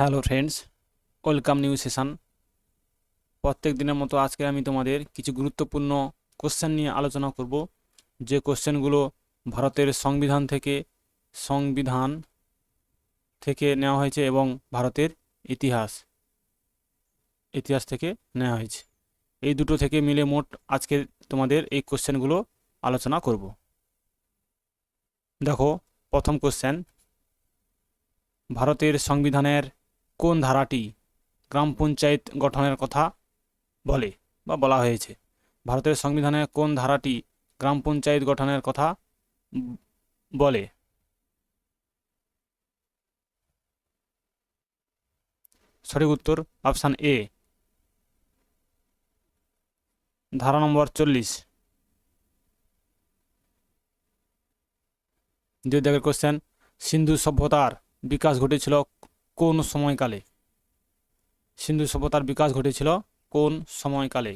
Hello friends, welcome new session. প্রত্যেক দিনের মতো আজকে আমি তোমাদের কিছু গুরুত্বপূর্ণ কোশ্চেন নিয়ে আলোচনা করব। যে কোশ্চেনগুলো ভারতের সংবিধান থেকে সংবিধান থেকে নেওয়া হয়েছে এবং ভারতের ইতিহাস ইতিহাস থেকে নেওয়া হয়েছে। এই দুটো থেকে মিলে মোট আজকে তোমাদের এই কোশ্চেনগুলো আলোচনা করব। দেখো, প্রথম কোশ্চেন ভারতের সংবিধানের কোন ধারাটি গ্রাম পঞ্চায়েত গঠনের কথা বলে বা বলা হয়েছে? ভারতের সংবিধানের কোন ধারাটি গ্রাম পঞ্চায়েত গঠনের কথা বলে? সঠিক উত্তর, অপশান এ। ধারা নম্বর চল্লিশ। দুই দাগের কোশ্চেন, সিন্ধু সভ্যতার বিকাশ ঘটেছিল কোন সময়কালে? সিন্ধু সভ্যতার বিকাশ ঘটেছিল কোন সময়কালে?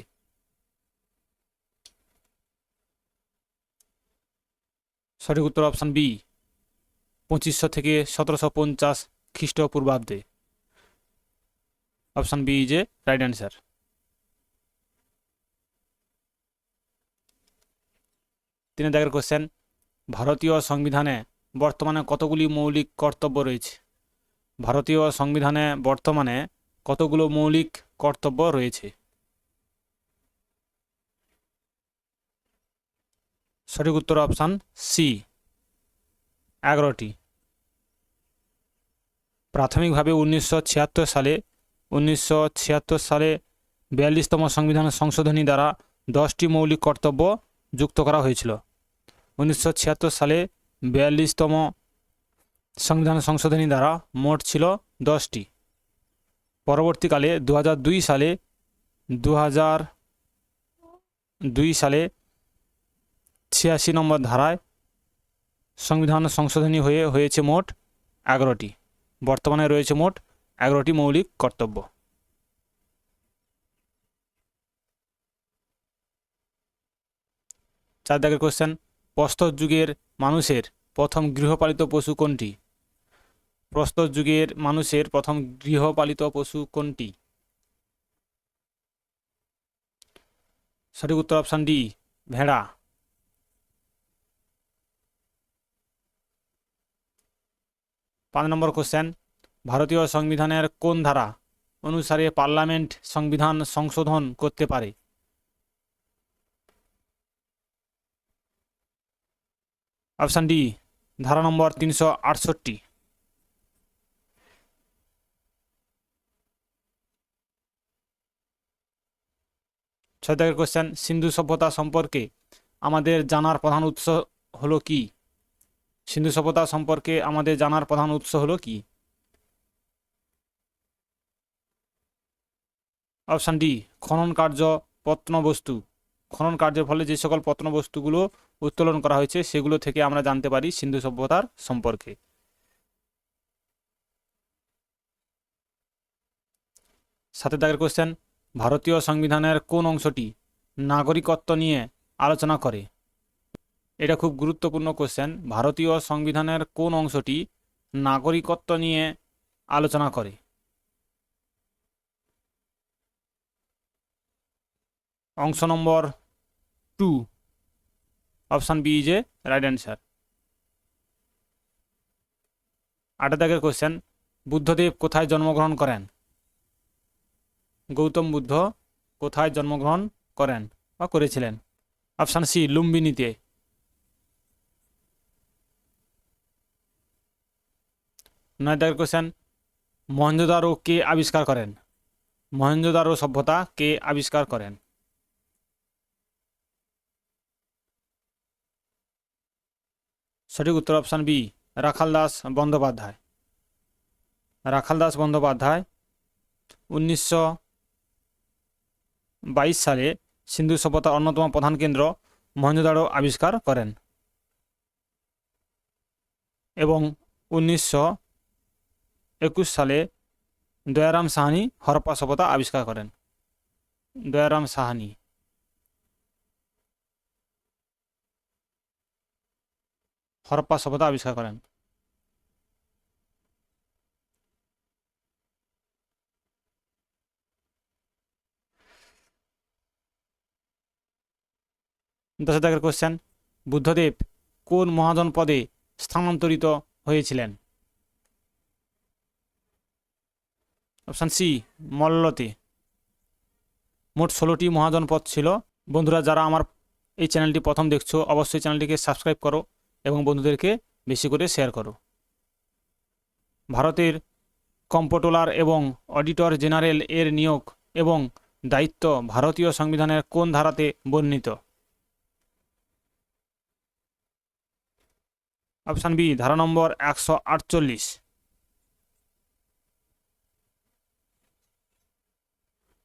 সঠিক উত্তর অপশান বি, পঁচিশশো থেকে সতেরোশো পঞ্চাশ খ্রিস্টপূর্বাব্দে। Option B is a right answer. তিন দাগের কোশ্চেন, ভারতীয় সংবিধানে বর্তমানে কতগুলি মৌলিক কর্তব্য রয়েছে? ভারতীয় সংবিধানে বর্তমানে কতগুলো মৌলিক কর্তব্য রয়েছে? সঠিক উত্তর অপশান সি, এগারোটি। প্রাথমিকভাবে উনিশশো ছিয়াত্তর সালে, উনিশশো ছিয়াত্তর সালে বিয়াল্লিশতম সংবিধান সংশোধনী দ্বারা দশটি মৌলিক কর্তব্য যুক্ত করা হয়েছিল। উনিশশো ছিয়াত্তর সালে বিয়াল্লিশতম সংবিধান সংশোধনী দ্বারা মোট ছিল দশটি। পরবর্তীকালে দু দুই সালে দু দুই সালে ছিয়াশি নম্বর ধারায় সংবিধান সংশোধনী হয়ে, হয়েছে মোট এগারোটি। বর্তমানে রয়েছে মোট এগারোটি মৌলিক কর্তব্য। চার দাগের কোশ্চেন প্রস্তর যুগের মানুষের প্রথম গৃহপালিত পশু কোনটি? প্রস্তর যুগের মানুষের প্রথম গৃহপালিত পশু কোনটি? সঠিক উত্তর অপশান ডি ভেড়া। পাঁচ নম্বর কোশ্চেন ভারতীয় সংবিধানের কোন ধারা অনুসারে পার্লামেন্ট সংবিধান সংশোধন করতে পারে? অপশান ডি ধারা নম্বর তিনশো আটষট্টি। ছয় দাগের কোশ্চেন সিন্ধু সভ্যতা সম্পর্কে আমাদের জানার প্রধান উৎস হলো কি? সিন্ধু সভ্যতা সম্পর্কে আমাদের জানার প্রধান উৎস হলো কি? অপশান ডি খনন কার্য প্রত্নবস্তু। খনন কার্যের ফলে যে সকল প্রত্নবস্তুগুলো উত্তোলন করা হয়েছে, সেগুলো থেকে আমরা জানতে পারি সিন্ধু সভ্যতার সম্পর্কে। সাথে দাগের কোশ্চেন ভারতীয় সংবিধানের কোন অংশটি নাগরিকত্ব নিয়ে আলোচনা করে? এটা খুব গুরুত্বপূর্ণ কোশ্চেন ভারতীয় সংবিধানের কোন অংশটি নাগরিকত্ব নিয়ে আলোচনা করে? অংশ নম্বর two. Option B is a right answer আটা কোশ্চেন বুদ্ধদেব কোথায় জন্মগ্রহণ করেন? গৌতম বুদ্ধ কোথায় জন্মগ্রহণ করেন বা করেছিলেন? অপশান সি, লুম্বিনীতে। নয় দাগের কোশ্চেন মহেঞ্জোদারো কে আবিষ্কার করেন? মহেঞ্জোদারো সভ্যতা কে আবিষ্কার করেন? সঠিক উত্তর অপশান বি, রাখাল দাস বন্দ্যোপাধ্যায়। রাখাল দাস বন্দ্যোপাধ্যায় উনিশশো বাইশ সালে সিন্ধু সভ্যতার অন্যতম প্রধান কেন্দ্র মহেঞ্জোদারো আবিষ্কার করেন। এবং উনিশশো একুশ সালে দয়ারাম সাহানি হরপ্পা সভ্যতা আবিষ্কার করেন। দয়ারাম সাহানি। হরপ্পা সভ্যতা আবিষ্কার করেন। দশ দাগের কোশ্চেন বুদ্ধদেব কোন মহাজন পদে স্থানান্তরিত হয়েছিলেন? অপশান সি মল্লতে। মোট ষোলোটি মহাজন পদ ছিল। বন্ধুরা, যারা আমার এই চ্যানেলটি প্রথম দেখছ, অবশ্যই চ্যানেলটিকে সাবস্ক্রাইব করো এবং বন্ধুদেরকে বেশি করে শেয়ার করো। ভারতের কম্পোটোলার এবং অডিটর জেনারেল এর নিয়োগ এবং দায়িত্ব ভারতীয় সংবিধানের কোন ধারাতে বর্ণিত? অপশান বি, ধারা নম্বর একশো আটচল্লিশ।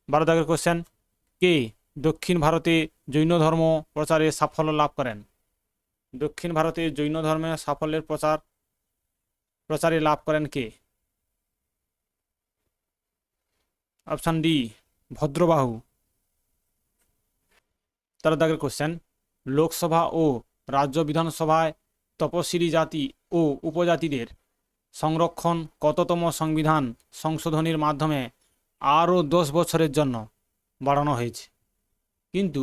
বারো দাগের কোশ্চেন কে দক্ষিণ ভারতে জৈন ধর্ম প্রচারে সাফল্য লাভ করেন? দক্ষিণ ভারতে জৈন ধর্মে সাফল্যের প্রচার, প্রচারে লাভ করেন কে? Option D, Bhadrabahu. তেরো দাগের কোশ্চেন লোকসভা ও রাজ্য বিধানসভায় তপশিলি জাতি ও উপজাতিদের সংরক্ষণ কততম সংবিধান সংশোধনীর মাধ্যমে আরও দশ বছরের জন্য বাড়ানো হয়েছে। কিন্তু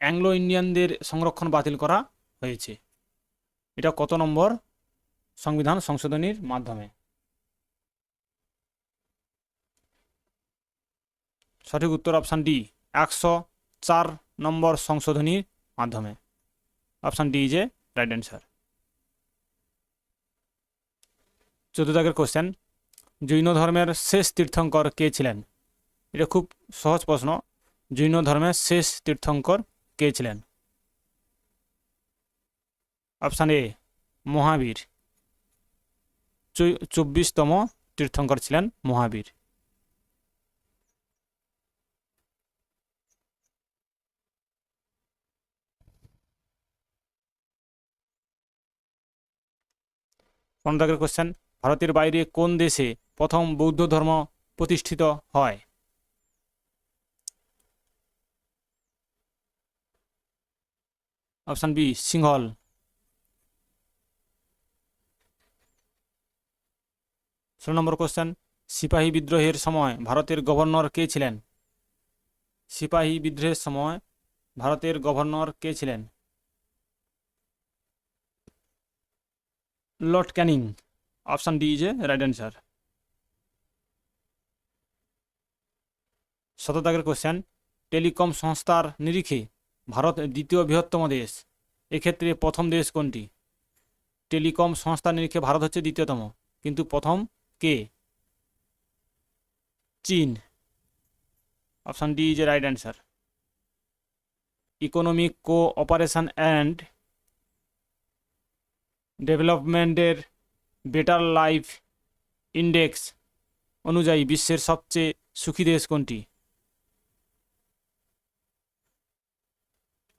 অ্যাংলো ইন্ডিয়ানদের সংরক্ষণ বাতিল করা হয়েছে। এটা কত নম্বর সংবিধান সংশোধনীর মাধ্যমে? সঠিক উত্তর অপশান ডি, একশো চার নম্বর সংশোধনীর মাধ্যমে। Option D is a right answer. চোদ্দ দাগের কোশ্চেন জৈন ধর্মের শেষ তীর্থঙ্কর কে ছিলেন? এটা খুব সহজ প্রশ্ন, জৈন ধর্মের শেষ তীর্থঙ্কর কে ছিলেন? Option A Mahavir. চব্বিশতম তীর্থঙ্কর ছিলেন মহাবীর। পনেরো কোশ্চেন ভারতের বাইরে কোন দেশে প্রথম বৌদ্ধ ধর্ম প্রতিষ্ঠিত হয়? Option B, Sinhal. ষোলো নম্বর কোশ্চেন, সিপাহী বিদ্রোহের সময় ভারতের গভর্নর কে ছিলেন? সিপাহী বিদ্রোহের সময় ভারতের গভর্নর কে ছিলেন? Lord Canning. Option D is a right answer শতদাগের question telecom সংস্থার নিরিখে ভারত দ্বিতীয় বৃহত্তম দেশ এক্ষেত্রে প্রথম দেশ কোনটি টেলিকম সংস্থার নিরিখে ভারত হচ্ছে দ্বিতীয়তম কিন্তু প্রথম কে চীন option D is a right answer economic co operation and ডেভেলপমেন্টের বেটার লাইফ ইন্ডেক্স অনুযায়ী বিশ্বের সবচেয়ে সুখী দেশ কোনটি?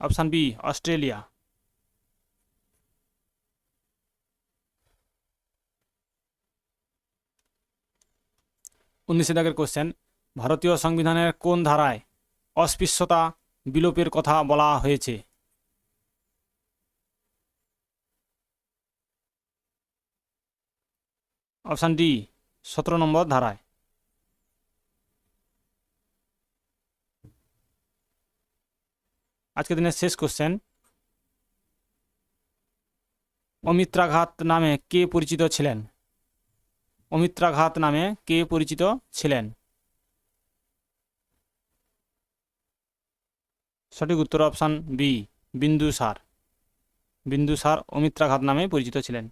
অপশান বি অস্ট্রেলিয়া উনিশে দাগের কোশ্চেন ভারতীয় সংবিধানের কোন ধারায় অস্পৃশ্যতা বিলোপের কথা বলা হয়েছে? অপশান ডি, সতেরো নম্বর ধারায়। আজকের দিনের শেষ কোশ্চেন অমিত্রাঘাত নামে কে পরিচিত ছিলেন? অমিত্রাঘাত নামে কে পরিচিত ছিলেন? সঠিক উত্তর অপশান বি, বিন্দুসার। বিন্দুসার অমিত্রাঘাত নামে পরিচিত ছিলেন।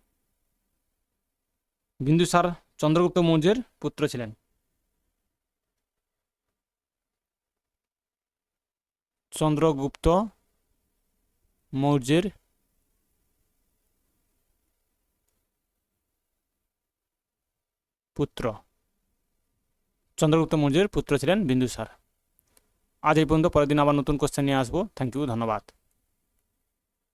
বিন্দুসার চন্দ্রগুপ্ত মৌর্যের পুত্র ছিলেন। চন্দ্রগুপ্ত মৌর্যের পুত্র। চন্দ্রগুপ্ত মৌর্যের পুত্র ছিলেন বিন্দুসার আজ এই পর্যন্ত পরের দিন আবার নতুন কোশ্চেন নিয়ে আসব। থ্যাংক ইউ ধন্যবাদ।